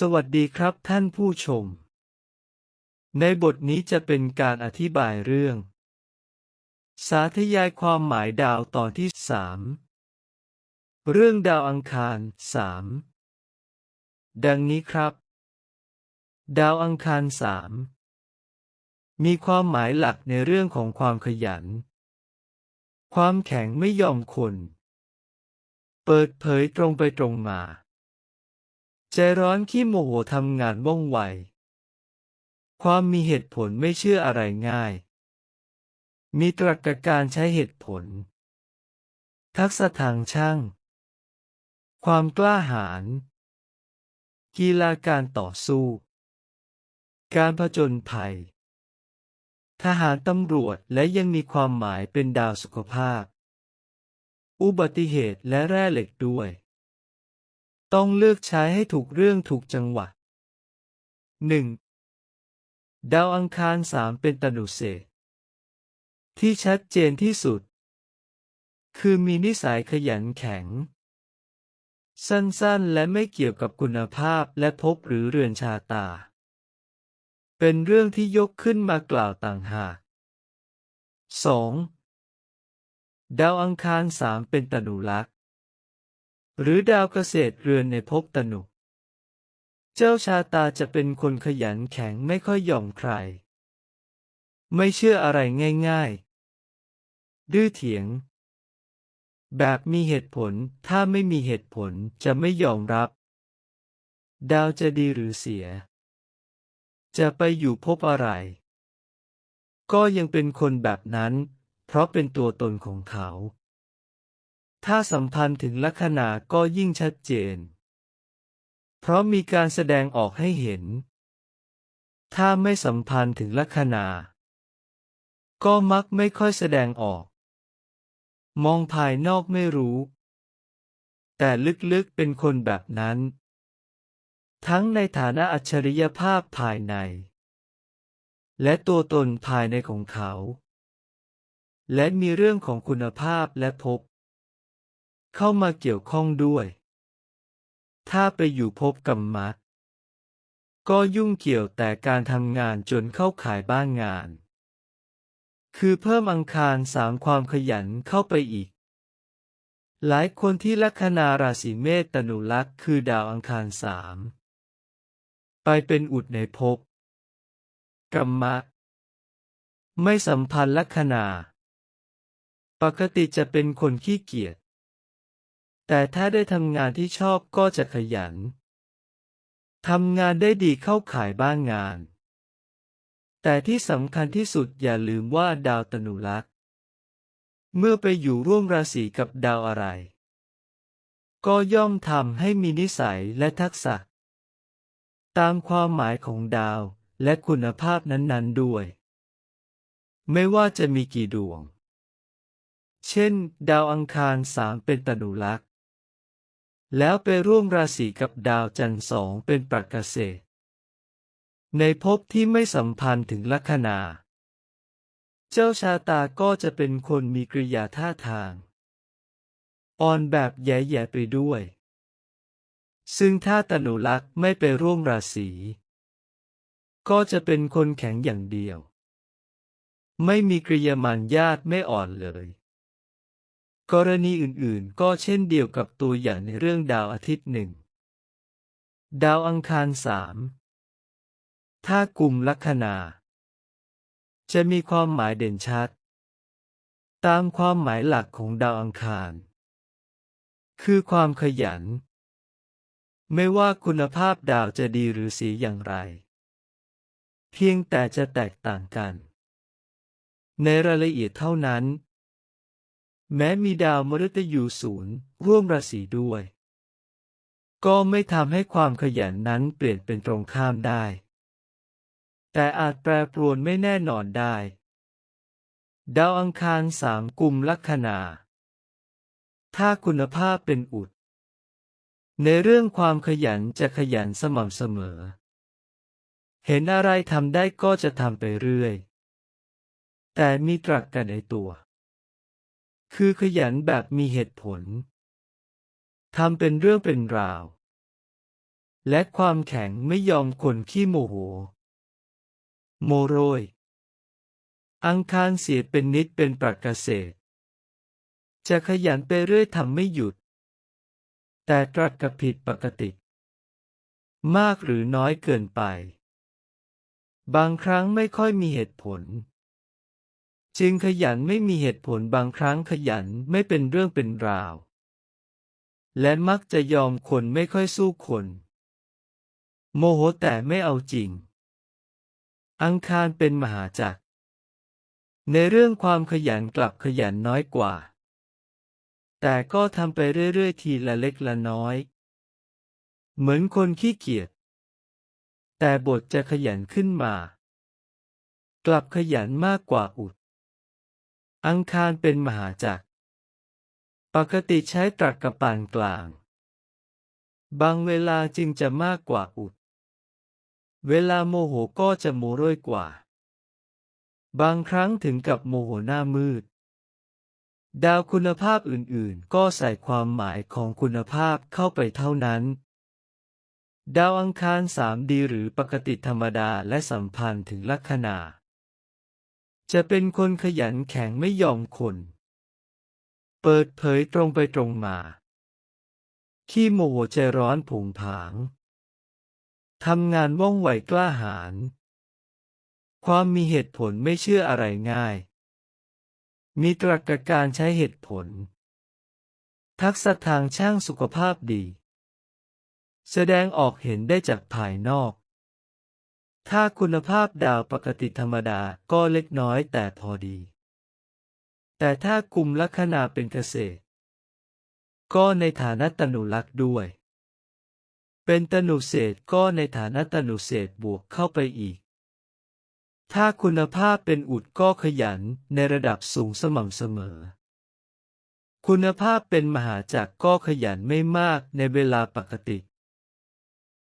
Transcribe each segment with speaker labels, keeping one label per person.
Speaker 1: สวัสดีครับท่านผู้ชม ในบทนี้จะเป็นการอธิบายเรื่อง สาธยายความหมายดาวตอนที่สามเรื่องดาวอังคารสามดังนี้ครับ ดาวอังคารสามมีความหมายหลักในเรื่องของความขยัน ความแข็งไม่ยอมคน เปิดเผยตรงไปตรงมา ใจร้อนขี้โมโหทำงานว่องไว ความมีเหตุผลไม่เชื่ออะไรง่าย มีตรรกการใช้เหตุผล ทักษะทางช่าง ความกล้าหาญ กีฬาการต่อสู้ การผจญภัย ทหารตำรวจและยังมีความหมายเป็นดาวสุขภาพ อุบัติเหตุและแร่เหล็กด้วย ต้องเลือกใช้ให้ถูกเรื่องถูกจังหวะ 1. ดาวอังคารสามเป็นตนุเศษที่ชัดเจนที่สุด คือมีนิสัยขยันแข็ง สั้นๆและไม่เกี่ยวกับคุณภาพและภพหรือเรือนชาตา เป็นเรื่องที่ยกขึ้นมากล่าวต่างหาก 2. ดาวอังคารสามเป็นตนุลักษ หรือดาวเกษตรเรือนในภพตนุ เจ้าชาตาจะเป็นคนขยันแข็งไม่ค่อยยอมใคร ไม่เชื่ออะไรง่ายๆ ดื้อเถียง แบบมีเหตุผล ถ้าไม่มีเหตุผลจะไม่ยอมรับ ดาวจะดีหรือเสีย จะไปอยู่พบอะไร ก็ยังเป็นคนแบบนั้น เพราะเป็นตัวตนของเขา ถ้าสัมพันธ์ถึงลัคนาก็ยิ่งชัดเจน เพราะมีการแสดงออกให้เห็น ถ้าไม่สัมพันธ์ถึงลัคนา ก็มักไม่ค่อยแสดงออก มองภายนอกไม่รู้ แต่ลึกๆเป็นคนแบบนั้น ทั้งในฐานะอัจฉริยภาพภายใน และตัวตนภายในของเขา และมีเรื่องของคุณภาพและภพ เข้ามาเกี่ยวข้องด้วย ถ้าไปอยู่ภพกรรมะก็ยุ่งเกี่ยวแต่การทำงานจนเข้าขายบ้านงาน คือเพิ่มอังคารสามความขยันเข้าไปอีก หลายคนที่ลัคนาราศีเมษตนุลักษ์คือดาวอังคารสามไปเป็นอุดในภพกรรมะ ไม่สัมพันธ์ลัคนา ปกติจะเป็นคนขี้เกียจ แต่ถ้าได้ทำงานที่ชอบก็จะขยัน ทำงานได้ดีเข้าขายบ้างงาน แต่ที่สำคัญที่สุดอย่าลืมว่าดาวตนุลักษ์เมื่อไปอยู่ร่วมราศีกับดาวอะไร ก็ย่อมทำให้มีนิสัยและทักษะ ตามความหมายของดาวและคุณภาพนั้น ๆ ด้วย ไม่ว่าจะมีกี่ดวง เช่น ดาวอังคารสามเป็นตนุลักษ์ แล้วไปร่วมราศีกับดาวจันทร์สองเป็นปักเกษตรในภพที่ไม่สัมพันธ์ถึงลัคนา เจ้าชาตาก็จะเป็นคนมีกริยาท่าทาง อ่อนแบบแย่ๆไปด้วย ซึ่งถ้าตนุลักษ์ไม่ไปร่วมราศี ก็จะเป็นคนแข็งอย่างเดียว ไม่มีกริยามันญาติไม่อ่อนเลย กรณีอื่นๆ ก็เช่นเดียวกับตัวอย่างในเรื่องดาวอาทิตย์หนึ่ง ดาวอังคารสามถ้ากลุ่มลัคนา จะมีความหมายเด่นชัด ตามความหมายหลักของดาวอังคาร คือความขยัน ไม่ว่าคุณภาพดาวจะดีหรือสีอย่างไร เพียงแต่จะแตกต่างกัน ในรายละเอียดเท่านั้น แม้มีดาวมฤตยูศูนย์ร่วมราศีด้วย ก็ไม่ทำให้ความขยันนั้นเปลี่ยนเป็นตรงข้ามได้ แต่อาจแปรปรวนไม่แน่นอนได้ ดาวอังคารสามกลุ่มลัคนา ถ้าคุณภาพเป็นอุด ในเรื่องความขยันจะขยันสม่ำเสมอ เห็นอะไรทำได้ก็จะทำไปเรื่อย แต่มีตรักกันในตัว คือขยันแบบมีเหตุผล ทำเป็นเรื่องเป็นราว และความแข็งไม่ยอมคนขี้โมโห โมโรย อังคารเสียเป็นนิดเป็นปรกเกษตร จะขยันไปเรื่อยทำไม่หยุด แต่ตรัสกับผิดปกติ มากหรือน้อยเกินไป บางครั้งไม่ค่อยมีเหตุผล จึงขยันไม่มีเหตุผลบางครั้งขยันไม่เป็นเรื่องเป็นราว และมักจะยอมคนไม่ค่อยสู้คน โมโหแต่ไม่เอาจริง อังคารเป็นมหาจักร ในเรื่องความขยันกลับขยันน้อยกว่า แต่ก็ทำไปเรื่อยๆทีละเล็กละน้อย เหมือนคนขี้เกียจ แต่บทจะขยันขึ้นมา กลับขยันมากกว่าอุด อังคารเป็นมหาจักร ปกติใช้ตรัสกับปานกลาง บางเวลาจึงจะมากกว่าอุด เวลาโมโหก็จะโมโรยกว่า บางครั้งถึงกับโมโหหน้ามืด ดาวคุณภาพอื่นๆ ก็ใส่ความหมายของคุณภาพเข้าไปเท่านั้น ดาวอังคารสามดีหรือปกติธรรมดาและสัมพันธ์ถึงลัคนา จะเป็นคนขยันแข็งไม่ยอมคน เปิดเผยตรงไปตรงมา ขี้โมโหใจร้อนผงผาง ทำงานว่องไวกล้าหาญ ความมีเหตุผลไม่เชื่ออะไรง่าย มีตรรกะการใช้เหตุผล ทักษะทางช่างสุขภาพดี แสดงออกเห็นได้จากภายนอก ถ้าคุณภาพดาวปกติธรรมดาก็เล็กน้อยแต่พอดี แต่ถ้ากลุ่มลัคนาเป็นเกษตร ก็ในฐานะตนุลักษ์ด้วย เป็นตนุเศษก็ในฐานะตนุเศษบวกเข้าไปอีก ถ้าคุณภาพเป็นอุดก็ขยันในระดับสูงสม่ำเสมอ คุณภาพเป็นมหาจักรก็ขยันไม่มากในเวลาปกติ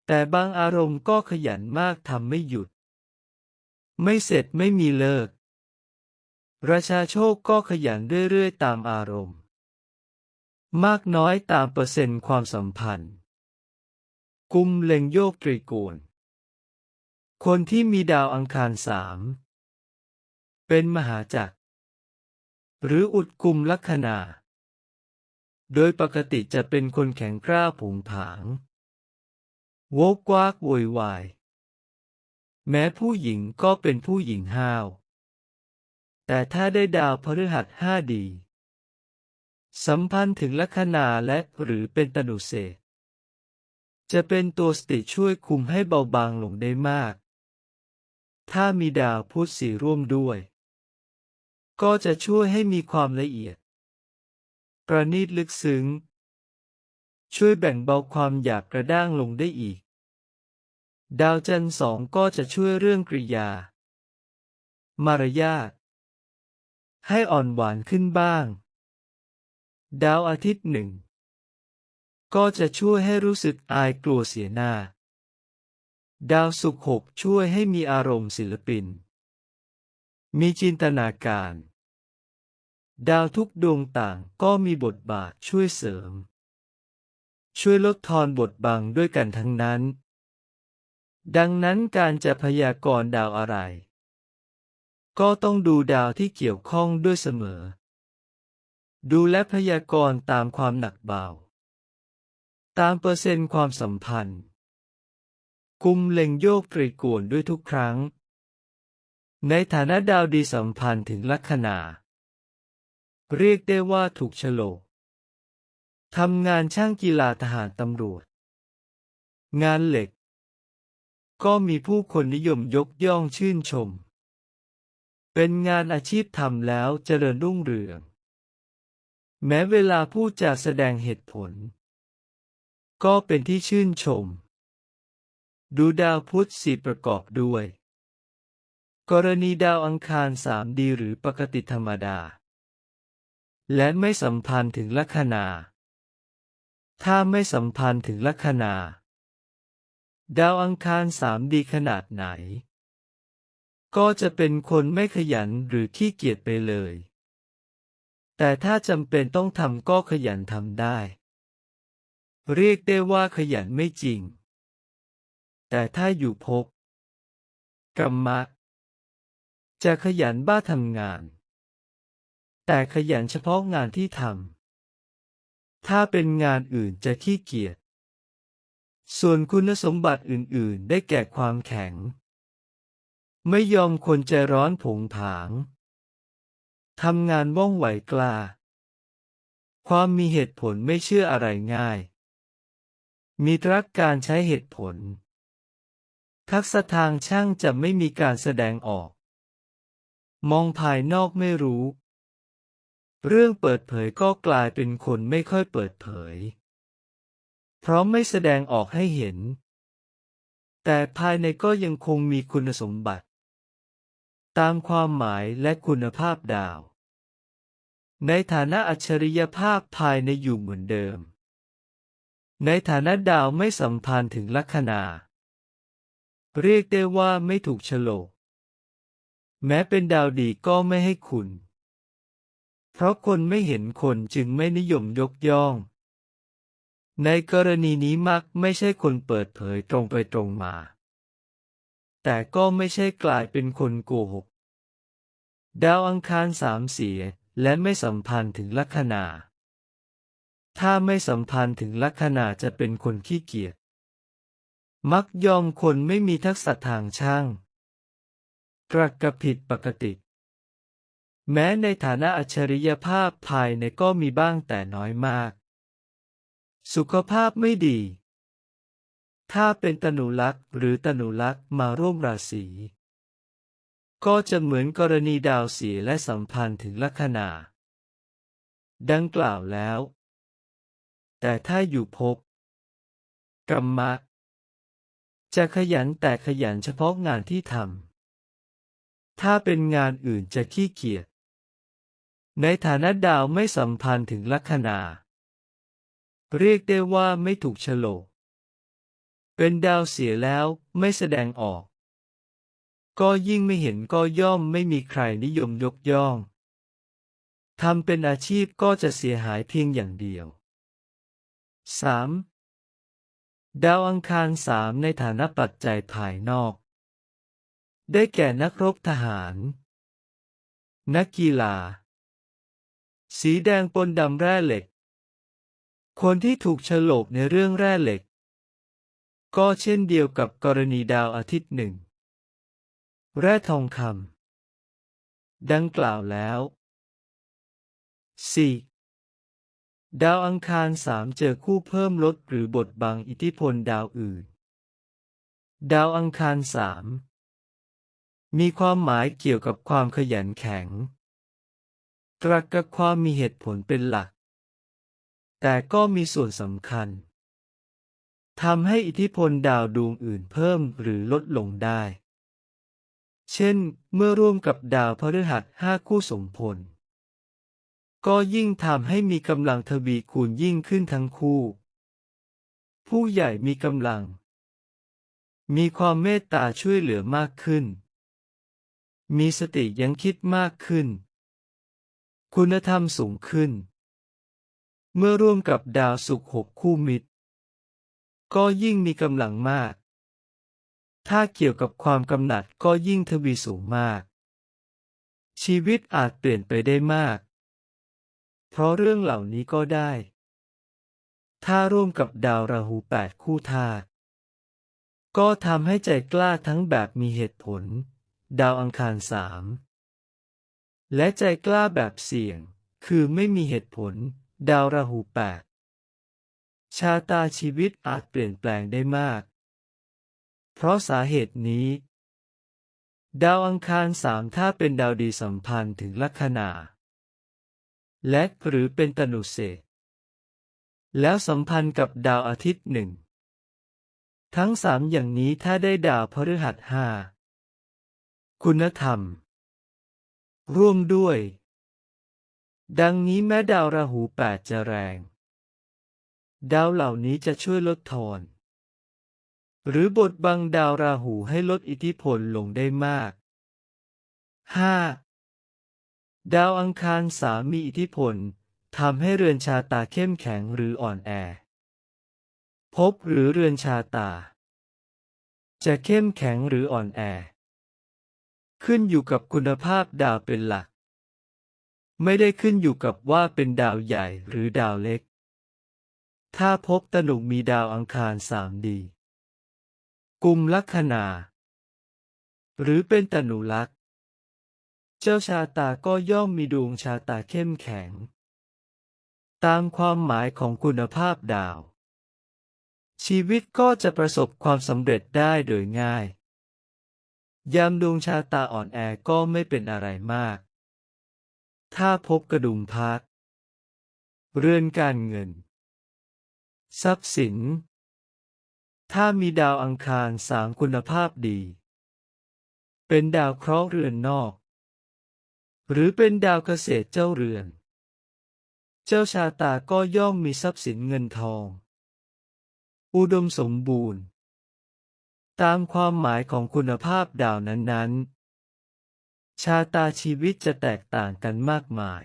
Speaker 1: แต่บางอารมณ์ก็ขยันมากทำไม่หยุด ไม่เสร็จไม่มีเลิก ราชาโชคก็ขยันเรื่อยๆ ตามอารมณ์ มากน้อยตามเปอร์เซ็นต์ความสัมพันธ์ กุมเล็งโยกตรีโกณคนที่มีดาวอังคารสามเป็นมหาจักร หรืออุดกุมลัคนา โดยปกติจะเป็นคนแข็งกร้าผงผาง โวกวากโวยวาย แม้ผู้หญิงก็เป็นผู้หญิงห้าว แต่ถ้าได้ดาวพฤหัสห้าดี สัมพันธ์ถึงลัคนาและหรือเป็นตนุเศษ จะเป็นตัวสติช่วยคุมให้เบาบางลงได้มาก ถ้ามีดาวพุธสีร่วมด้วย ก็จะช่วยให้มีความละเอียด ประณีตลึกซึ้งช่วยแบ่งเบาความอยากกระด้างลงได้อีก ดาวจันทร์สองก็จะช่วยเรื่องกริยา มารยาท ให้อ่อนหวานขึ้นบ้าง ดาวอาทิตย์หนึ่งก็จะช่วยให้รู้สึกอายกลัวเสียหน้า ดาวศุกร์หกช่วยให้มีอารมณ์ศิลปิน มีจินตนาการ ดาวทุกดวงต่างก็มีบทบาทช่วยเสริม ช่วยลดทอนบทบังด้วยกันทั้งนั้น ดังนั้นการจะพยากรณ์ดาวอะไร ก็ต้องดูดาวที่เกี่ยวข้องด้วยเสมอ ดูและพยากรณ์ตามความหนักเบา ตามเปอร์เซ็นต์ความสัมพันธ์ กุมเล็งโยกตรีโกณด้วยทุกครั้ง ในฐานะดาวดีสัมพันธ์ถึงลัคนา เรียกได้ว่าถูกฉลกทำงานช่างกีฬาทหารตำรวจ งานเหล็ก ก็มีผู้คนนิยมยกย่องชื่นชม เป็นงานอาชีพทำแล้วเจริญรุ่งเรือง แม้เวลาผู้จะแสดงเหตุผล ก็เป็นที่ชื่นชม ดูดาวพุธสีประกอบด้วย กรณีดาวอังคารสามดีหรือปกติธรรมดา และไม่สัมพันธ์ถึงลัคนา ถ้าไม่สัมพันธ์ถึงลัคนา ดาวอังคารสามดีขนาดไหน ก็จะเป็นคนไม่ขยันหรือขี้เกียจไปเลย แต่ถ้าจำเป็นต้องทำก็ขยันทำได้ เรียกได้ว่าขยันไม่จริง แต่ถ้าอยู่ภพกรรมะ จะขยันบ้าทำงาน แต่ขยันเฉพาะงานที่ทำถ้าเป็นงานอื่นจะขี้เกียจ ส่วนคุณสมบัติอื่นๆ ได้แก่ความแข็ง ไม่ยอมคนใจร้อนผงผาง ทำงานว่องไหวกล้า ความมีเหตุผลไม่เชื่ออะไรง่าย มีตรักการใช้เหตุผล ทักษะทางช่างจะไม่มีการแสดงออก มองภายนอกไม่รู้ เรื่องเปิดเผยก็กลายเป็นคนไม่ค่อยเปิดเผย เพราะไม่แสดงออกให้เห็น แต่ภายในก็ยังคงมีคุณสมบัติ ตามความหมายและคุณภาพดาว ในฐานะอัจฉริยภาพภายในอยู่เหมือนเดิม ในฐานะดาวไม่สัมพันธ์ถึงลัคนาเรียกได้ว่าไม่ถูกโฉลก แม้เป็นดาวดีก็ไม่ให้คุณ เพราะคนไม่เห็นคนจึงไม่นิยมยกย่อง ในกรณีนี้มักไม่ใช่คนเปิดเผยตรงไปตรงมา แต่ก็ไม่ใช่กลายเป็นคนโกหก ดาวอังคารสามเสียและไม่สัมพันธ์ถึงลัคนา ถ้าไม่สัมพันธ์ถึงลัคนาจะเป็นคนขี้เกียจ มักยอมคนไม่มีทักษะทางช่าง กระกระผิดปกติ แม้ในฐานะอัจฉริยภาพภายในก็มีบ้างแต่น้อยมาก สุขภาพไม่ดี ถ้าเป็นตนุลักษ์หรือตนุลักษ์มาร่วมราศีก็จะเหมือนกรณีดาวเสียและสัมพันธ์ถึงลัคนา ดังกล่าวแล้ว แต่ถ้าอยู่ภพกรรมะ จะขยันแต่ขยันเฉพาะงานที่ทำถ้าเป็นงานอื่นจะขี้เกียจในฐานะดาวไม่สัมพันธ์ถึงลัคนา เรียกได้ว่าไม่ถูกโฉลกเป็นดาวเสียแล้วไม่แสดงออก ก็ยิ่งไม่เห็นก็ย่อมไม่มีใครนิยมยกย่องทำเป็นอาชีพก็จะเสียหายเพียงอย่างเดียว 3. ดาวอังคารสามในฐานะปัจจัยภายนอก ได้แก่นักรบทหาร นักกีฬา สีแดงปนดำแร่เหล็ก คนที่ถูกฉลกในเรื่องแร่เหล็ก ก็เช่นเดียวกับกรณีดาวอาทิตย์หนึ่ง แร่ทองคำดังกล่าวแล้ว 4. ดาวอังคารสามเจอคู่เพิ่มลดหรือบทบังอิทธิพลดาวอื่น ดาวอังคารสามมีความหมายเกี่ยวกับความขยันแข็ง ตรักกับความมีเหตุผลเป็นหลัก แต่ก็มีส่วนสำคัญทำให้อิทธิพลดาวดวงอื่นเพิ่มหรือลดลงได้ เช่น เมื่อร่วมกับดาวพฤหัสห้าคู่สมพล ก็ยิ่งทำให้มีกำลังทวีคูณยิ่งขึ้นทั้งคู่ ผู้ใหญ่มีกำลัง มีความเมตตาช่วยเหลือมากขึ้น มีสติยังคิดมากขึ้น คุณธรรมสูงขึ้น เมื่อร่วมกับดาวสุขหกคู่มิตร ก็ยิ่งมีกำลังมาก ถ้าเกี่ยวกับความกำหนัดก็ยิ่งทวีสูงมาก ชีวิตอาจเปลี่ยนไปได้มาก เพราะเรื่องเหล่านี้ก็ได้ ถ้าร่วมกับดาวราหูแปดคู่ธาตุก็ทำให้ใจกล้าทั้งแบบมีเหตุผล ดาวอังคารสามและใจกล้าแบบเสี่ยง คือไม่มีเหตุผล ดาวราหูแปดชาตาชีวิตอาจเปลี่ยนแปลงได้มาก เพราะสาเหตุนี้ ดาวอังคารสามถ้าเป็นดาวดีสัมพันธ์ถึงลัคนา และหรือเป็นตนุเศษแล้วสัมพันธ์กับดาวอาทิตย์หนึ่ง ทั้งสามอย่างนี้ถ้าได้ดาวพฤหัสห้า คุณธรรม ร่วมด้วย ดังนี้แม้ดาวราหูแปดจะแรง ดาวเหล่านี้จะช่วยลดทอน หรือบทบังดาวราหูให้ลดอิทธิพลลงได้มาก 5. ดาวอังคารสามีอิทธิพลทำให้เรือนชาตาเข้มแข็งหรืออ่อนแอ พบหรือเรือนชาตา จะเข้มแข็งหรืออ่อนแอ ขึ้นอยู่กับคุณภาพดาวเป็นหลัก ไม่ได้ขึ้นอยู่กับว่าเป็นดาวใหญ่หรือดาวเล็ก ถ้าพบตนุมีดาวอังคารสามดี กุมลัคนา หรือเป็นตนุลักษ์เจ้าชาตาก็ย่อมมีดวงชาตาเข้มแข็ง ตามความหมายของคุณภาพดาว ชีวิตก็จะประสบความสำเร็จได้โดยง่าย ยามดวงชาตาอ่อนแอก็ไม่เป็นอะไรมาก ถ้าพบกระดุมพัก เรือนการเงิน ทรัพย์สิน ถ้ามีดาวอังคารสามคุณภาพดี เป็นดาวเคราะห์เรือนนอก หรือเป็นดาวเกษตรเจ้าเรือน เจ้าชาตาก็ย่อมมีทรัพย์สินเงินทอง อุดมสมบูรณ์ ตามความหมายของคุณภาพดาวนั้นๆ ชาตาชีวิตจะแตกต่างกันมากมาย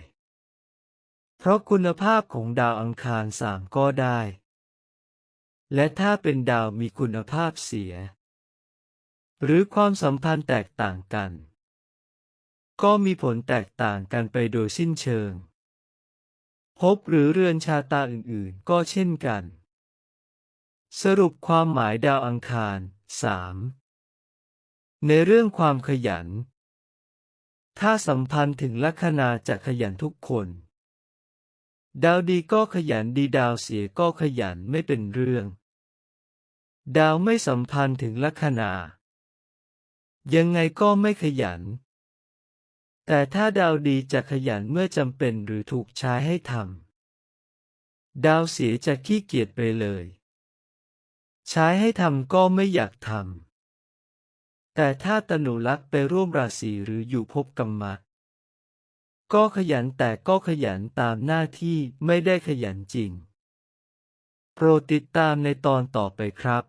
Speaker 1: เพราะคุณภาพของดาวอังคารสามก็ได้ และถ้าเป็นดาวมีคุณภาพเสีย หรือความสัมพันธ์แตกต่างกัน ก็มีผลแตกต่างกันไปโดยสิ้นเชิงภพหรือเรือนชาตาอื่นๆ ก็เช่นกัน สรุปความหมายดาวอังคาร 3. ในเรื่องความขยัน ถ้าสัมพันธ์ถึงลัคนาจะขยันทุกคน ดาวดีก็ขยันดีดาวเสียก็ขยันไม่เป็นเรื่อง ดาวไม่สัมพันธ์ถึงลัคนา ยังไงก็ไม่ขยัน แต่ถ้าดาวดีจะขยันเมื่อจำเป็นหรือถูกใช้ให้ทำ ดาวเสียจะขี้เกียจไปเลย ใช้ให้ทำก็ไม่อยากทำ แต่ถ้าตนุลักษ์ไปร่วมราศีหรืออยู่ภพกรรมะ ก็ขยันแต่ก็ขยันตามหน้าที่ไม่ได้ขยันจริง โปรดติดตามในตอนต่อไปครับ